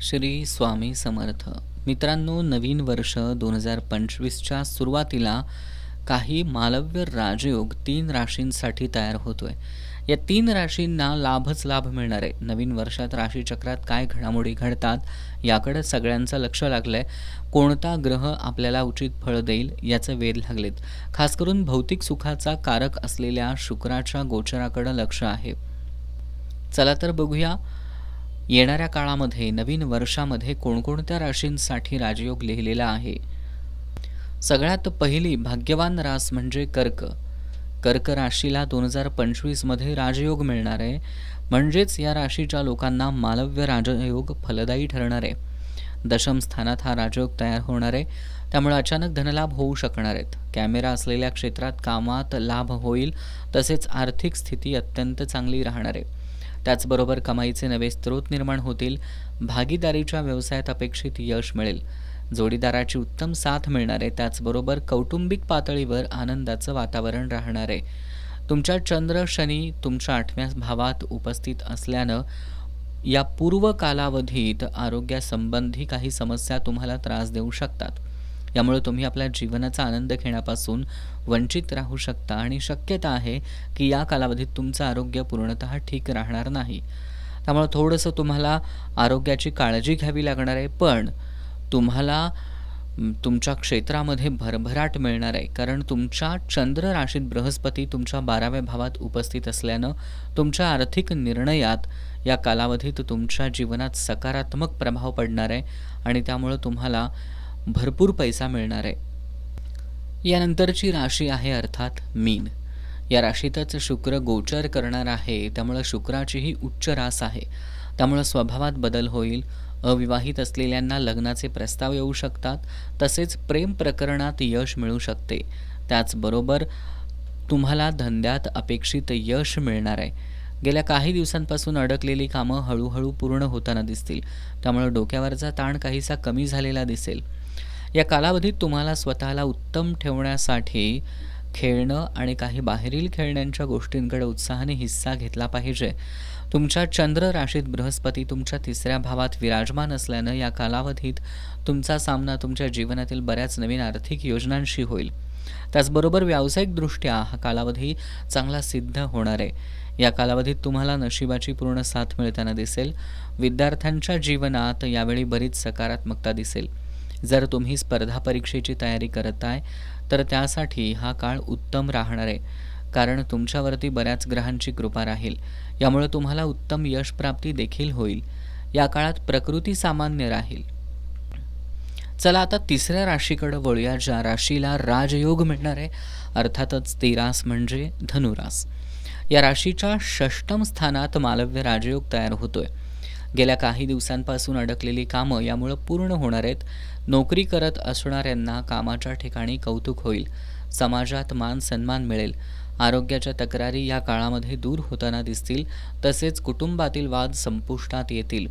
श्री स्वामी समर्थ. मित्रांनो नवीन वर्ष दोन हजार पंचवीसच्या सुरुवातीला काही मालव्य राजयोग तीन राशींसाठी तयार होतोय. या तीन राशींना लाभच लाभ मिळणार आहे. नवीन वर्षात राशीचक्रात काय घडामोडी घडतात याकडे सगळ्यांचं लक्ष लागलंय. कोणता ग्रह आपल्याला उचित फळ देईल याचं वेध लागलेत. खास करून भौतिक सुखाचा कारक असलेल्या शुक्राच्या गोचराकडं लक्ष आहे. चला तर बघूया. येणाऱ्या काळामध्ये नवीन वर्षामध्ये कोणकोणत्या राशींसाठी राजयोग लिहिलेला आहे? सगळ्यात पहिली भाग्यवान रास म्हणजे कर्क. कर्क राशीला दोन हजार पंचवीसमध्ये राजयोग मिळणार आहे. म्हणजेच या राशीच्या लोकांना मालव्य राजयोग फलदायी ठरणार आहे. दशम स्थानात हा राजयोग तयार होणार आहे. त्यामुळे अचानक धनलाभ होऊ शकणार आहेत. कॅमेरा असलेल्या क्षेत्रात कामात लाभ होईल. तसेच आर्थिक स्थिती अत्यंत चांगली राहणार आहे. त्याचबरोबर कमाईचे नवे स्रोत निर्माण होतील भागीदारीच्या व्यवसायात अपेक्षित यश मिळेल. जोडीदाराची उत्तम साथ मिळणार आहे त्याचबरोबर कौटुंबिक पातळीवर आनंदाचं वातावरण राहणार. आहे तुमच्या चंद्र शनी तुमच्या आठव्या भावात उपस्थित असल्यानं या पूर्व कालावधीत आरोग्यासंबंधी काही समस्या तुम्हाला त्रास देऊ शकतात. यामुळे तुम्ही आपल्या जीवनाचा आनंद घेण्यापासून वंचित राहू शकता आणि शक्यता आहे की या कालावधीत तुमचं आरोग्य पूर्णतः ठीक राहणार नाही. त्यामुळे थोडंसं तुम्हाला आरोग्याची काळजी घ्यावी लागणार आहे पण तुम्हाला तुमच्या क्षेत्रामध्ये भरभराट मिळणार आहे कारण तुमच्या चंद्र राशीत बृहस्पती तुमच्या बाराव्या भावात उपस्थित असल्यानं तुमच्या आर्थिक निर्णयात या कालावधीत तुमच्या जीवनात सकारात्मक प्रभाव पडणार आहे आणि त्यामुळं तुम्हाला भरपूर पैसा मिळणार आहे. यानंतरची राशी आहे अर्थात मीन. या राशीतच शुक्र गोचर करणार आहे त्यामुळं शुक्राचीही उच्च रास आहे. त्यामुळं स्वभावात बदल होईल. अविवाहित असलेल्यांना लग्नाचे प्रस्ताव येऊ शकतात तसेच प्रेम प्रकरणात यश मिळू शकते. त्याचबरोबर तुम्हाला धंद्यात अपेक्षित यश मिळणार आहे. गेल्या काही दिवसांपासून अडकलेली कामं हळूहळू पूर्ण होताना दिसतील. त्यामुळे डोक्यावरचा ताण काहीसा कमी झालेला दिसेल. या कालावधीत तुम्हाला स्वतःला उत्तम ठेवण्यासाठी खेळणं आणि काही बाहेरील खेळण्यांच्या गोष्टींकडे उत्साहाने हिस्सा घेतला पाहिजे. तुमच्या चंद्र राशीत बृहस्पती तुमच्या तिसऱ्या भावात विराजमान असल्यानं या कालावधीत तुमचा सामना तुमच्या जीवनातील बऱ्याच नवीन आर्थिक योजनांशी होईल. त्याचबरोबर व्यावसायिकदृष्ट्या हा कालावधी चांगला सिद्ध होणार आहे. या कालावधीत तुम्हाला नशिबाची पूर्ण साथ मिळताना दिसेल. विद्यार्थ्यांच्या जीवनात यावेळी बरीच सकारात्मकता दिसेल. जर तुम्ही स्पर्धा परीक्षेची तयारी करत आहे तर त्यासाठी हा काळ उत्तम राहणार आहे. कारण तुमच्यावरती बऱ्याच ग्रहांची कृपा राहील. यामुळे तुम्हाला उत्तम यश प्राप्ती देखील होईल. या काळात प्रकृती सामान्य राहील. चला आता तिसऱ्या राशीकडे वळूया ज्या राशीला राजयोग मिळणार आहे. अर्थातच ती रास म्हणजे धनुरास. या राशीच्या षष्टम स्थानात मालव्य राजयोग तयार होतोय. गेल्या काही दिवसांपासून अडकलेली कामं यामुळं पूर्ण होणार आहेत. नोकरी करत असणाऱ्यांना कामाच्या ठिकाणी कौतुक होईल. समाजात मान सन्मान मिळेल. आरोग्याच्या तक्रारी या काळामध्ये दूर होताना दिसतील. तसेच कुटुंबातील वाद संपुष्टात येतील.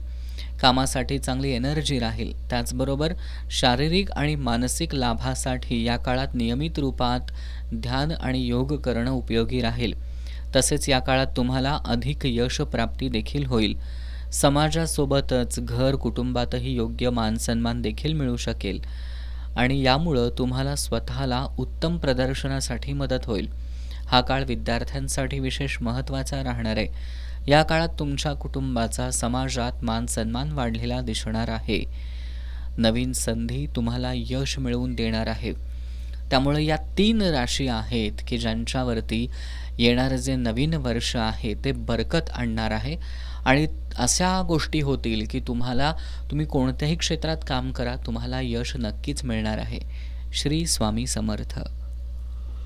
कामासाठी चांगली एनर्जी राहील. त्याचबरोबर शारीरिक आणि मानसिक लाभासाठी या काळात नियमित रूपात ध्यान आणि योग करणं उपयोगी राहील. तसेच या काळात तुम्हाला अधिक यश प्राप्ती देखील होईल. समाजासोबतच घर कुटुंबातही योग्य मानसन्मान देखील मिळू शकेल. आणि यामुळं तुम्हाला स्वतःला उत्तम प्रदर्शनासाठी मदत होईल. हा काळ विद्यार्थ्यांसाठी विशेष महत्त्वाचा राहणार आहे. या काळात तुमच्या कुटुंबाचा समाजात मान सन्मान वाढलेला दिसणार आहे. नवीन संधी तुम्हाला यश मिळवून देणार आहे. त्यामुळे या तीन राशी आहेत की ज्यांच्यावरती येणारं जे नवीन वर्ष आहे ते बरकत आणणार आहे. आणि अशा गोष्टी होतील की तुम्हाला तुम्ही कोणत्याही क्षेत्रात काम करा तुम्हाला यश नक्कीच मिळणार आहे. श्री स्वामी समर्थ.